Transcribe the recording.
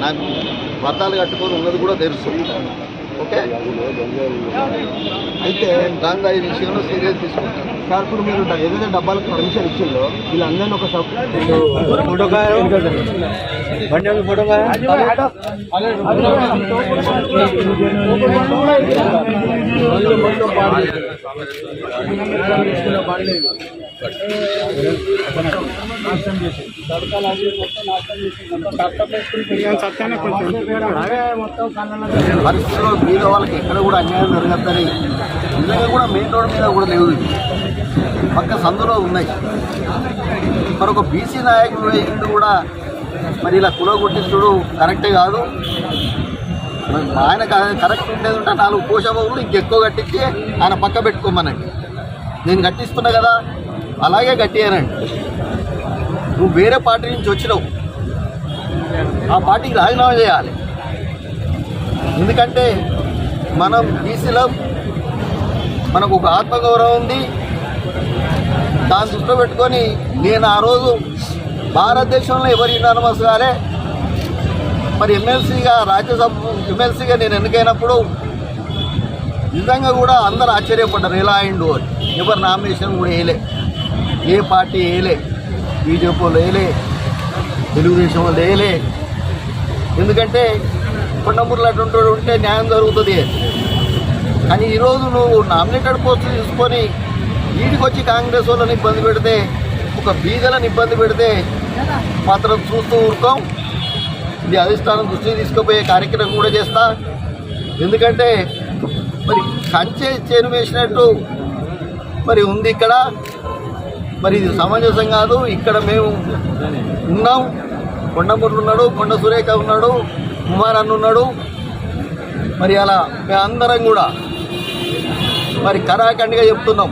నాకు పట్టాలు కట్టుకొని ఉన్నది కూడా తెలుసు. ఓకే అయితే దాంగా ఈ విషయంలో సీరియస్ తీసుకుంటాను సార్ ఇప్పుడు మీరు ఏదైతే డబ్బాలకు పర్మిషన్ ఇచ్చిందో వీళ్ళందరినీ ఒక సబ్ ఫోటో బండి ఫోటో పరిస్థితుల్లో మీద వాళ్ళకి ఎక్కడ కూడా అన్యాయం జరగద్దని ఇళ్ళగా కూడా మెయిన్ రోడ్ మీద కూడా లేవు పక్క సందులో ఉన్నాయి మరి ఒక బీసీ నాయకుడు అయ్యిండు కూడా మరి ఇలా కుల కొట్టించుడు కరెక్టే కాదు ఆయన కరెక్ట్ ఉండేది ఉంటే నాలుగు పోషాబాబులు ఇంకెక్కువ కట్టించి ఆయన పక్క పెట్టుకోమనండి నేను కట్టిస్తున్నా కదా అలాగే కట్టియానండి నువ్వు వేరే పార్టీ నుంచి వచ్చినావు. ఆ పార్టీకి రాజీనామా చేయాలి. ఎందుకంటే మనం బీసీలో మనకు ఒక ఆత్మగౌరవం ఉంది. దాన్ని దృష్టిలో పెట్టుకొని నేను ఆ రోజు భారతదేశంలో ఎవరు యునానిమస్ గారే మరి ఎమ్మెల్సీగా రాజ్యసభ ఎమ్మెల్సీగా నేను ఎన్నికైనప్పుడు నిజంగా కూడా అందరు ఆశ్చర్యపడ్డారు ఎలా అయిండు అని. ఎవరు నామినేషన్ కూడా వేయలే. ఏ పార్టీ వేయలే బీజేపీ వాళ్ళు వేయలే తెలుగుదేశం వాళ్ళు వేయలే. ఎందుకంటే కొండమూరులో అటువంటి వాడు ఉంటే న్యాయం జరుగుతుంది. కానీ ఈరోజు నువ్వు నామినేటెడ్ పోస్టులు తీసుకొని వీటికి వచ్చి కాంగ్రెస్ వాళ్ళని ఇబ్బంది పెడితే ఒక బీదలను ఇబ్బంది పెడితే మాత్రం చూస్తూ ఊరుకోం. ఇది అధిష్టానం దృష్టికి తీసుకుపోయే కార్యక్రమం కూడా చేస్తా. ఎందుకంటే మరి కంచె చేను వేసినట్టు మరి ఉంది ఇక్కడ. మరి ఇది సమంజసం కాదు. ఇక్కడ మేము ఉన్నాం. కొండమూరులు ఉన్నాడు కొండ సురేఖ ఉన్నాడు కుమార్ అన్న ఉన్నాడు. మరి అలా మేమందరం కూడా మరి కరాఖండిగా చెప్తున్నాం.